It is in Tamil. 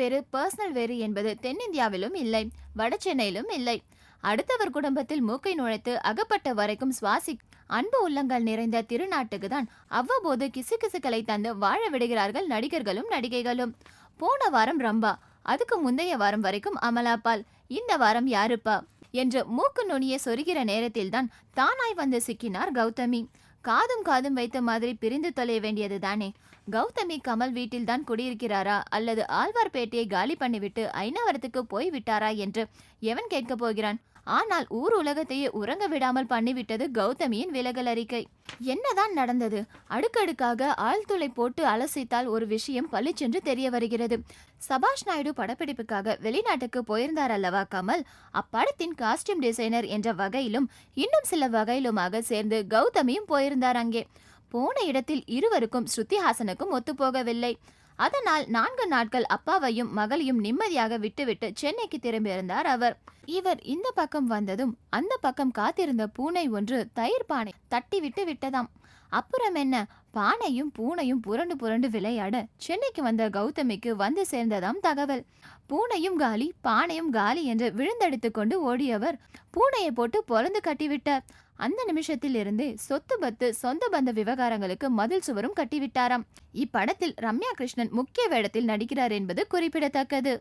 வேறு பர்சனல் வேறு என்பது தென்னிந்தியாவிலும் இல்லை வட சென்னையிலும் இல்லை. அடுத்தவர் குடும்பத்தில் மூக்கை நுழைத்து அகப்பட்ட வரைக்கும் சுவாசி அன்பு உள்ளங்கள் நிறைந்த திருநாட்டுக்கு தான் அவ்வப்போது கிசுகிசுக்களை தந்து வாழ விடுகிறார்கள் நடிகர்களும் நடிகைகளும். போன வாரம் ரம்பா அதுக்கு முந்தைய வாரம் வரைக்கும் அமலாபால் இந்த வாரம் யாருப்பா? என்று மூக்கு நுனியை சொருகிற நேரத்தில்தான் தானாய் வந்து சிக்கினார் கௌதமி. காதும் காதும் வைத்த மாதிரி பிரிந்து தொலைய வேண்டியது தானே கௌதமி கமல் வீட்டில்தான் குடியிருக்கிறாரா? அல்லது ஆழ்வார்பேட்டையை காலி பண்ணிவிட்டு ஐநாவரத்துக்கு போய் விட்டாரா என்று எவன் கேட்கப் போகிறான்? ஆனால் ஊர் உலகத்தையே உறங்க விடாமல் பண்ணிவிட்டது கௌதமியின் விலகல் அறிக்கை. என்னதான் நடந்தது? அடுக்கடுக்காக ஆழ்துளை போட்டு அலசித்தால் ஒரு விஷயம் பளிச்சென்று தெரிய வருகிறது. சபாஷ் நாயுடு படப்பிடிப்புக்காக வெளிநாட்டுக்கு போயிருந்தார் அல்லவா கமல்? அப்படத்தின் காஸ்டியூம் டிசைனர் என்ற வகையிலும் இன்னும் சில வகையிலுமாக சேர்ந்து கௌதமியும் போயிருந்தார் அங்கே. போன இடத்தில் இருவருக்கும் ஸ்ருதிஹாசனுக்கும் ஒத்துப்போகவில்லை. அதனால் நான்கு நாட்கள் அப்பாவையும் மகளையும் நிம்மதியாக விட்டுவிட்டு சென்னைக்கு திரும்பியிருந்தார் அவர். இவர் இந்த பக்கம் வந்ததும் அந்த பக்கம் காத்திருந்த பூனை ஒன்று தயிர் பானை தட்டி விட்டு விட்டதாம். அப்புறம் என்ன? பானையும் பூனையும் புரண்டு புரண்டு விளையாட சென்னைக்கு வந்த கௌதமிக்கு வந்து சேர்ந்ததாம் தகவல். பூனையும் காலி பானையும் காலி என்று விழுந்தடித்து கொண்டு ஓடியவர் பூனையை போட்டு பொறந்து கட்டிவிட்டார். அந்த நிமிஷத்தில் இருந்தே சொத்து பத்து சொந்த பந்த விவகாரங்களுக்கு மதில் சுவரும் கட்டிவிட்டாராம். இப்படத்தில் ரம்யா கிருஷ்ணன் முக்கிய வேடத்தில் நடிக்கிறார் என்பது குறிப்பிடத்தக்கது.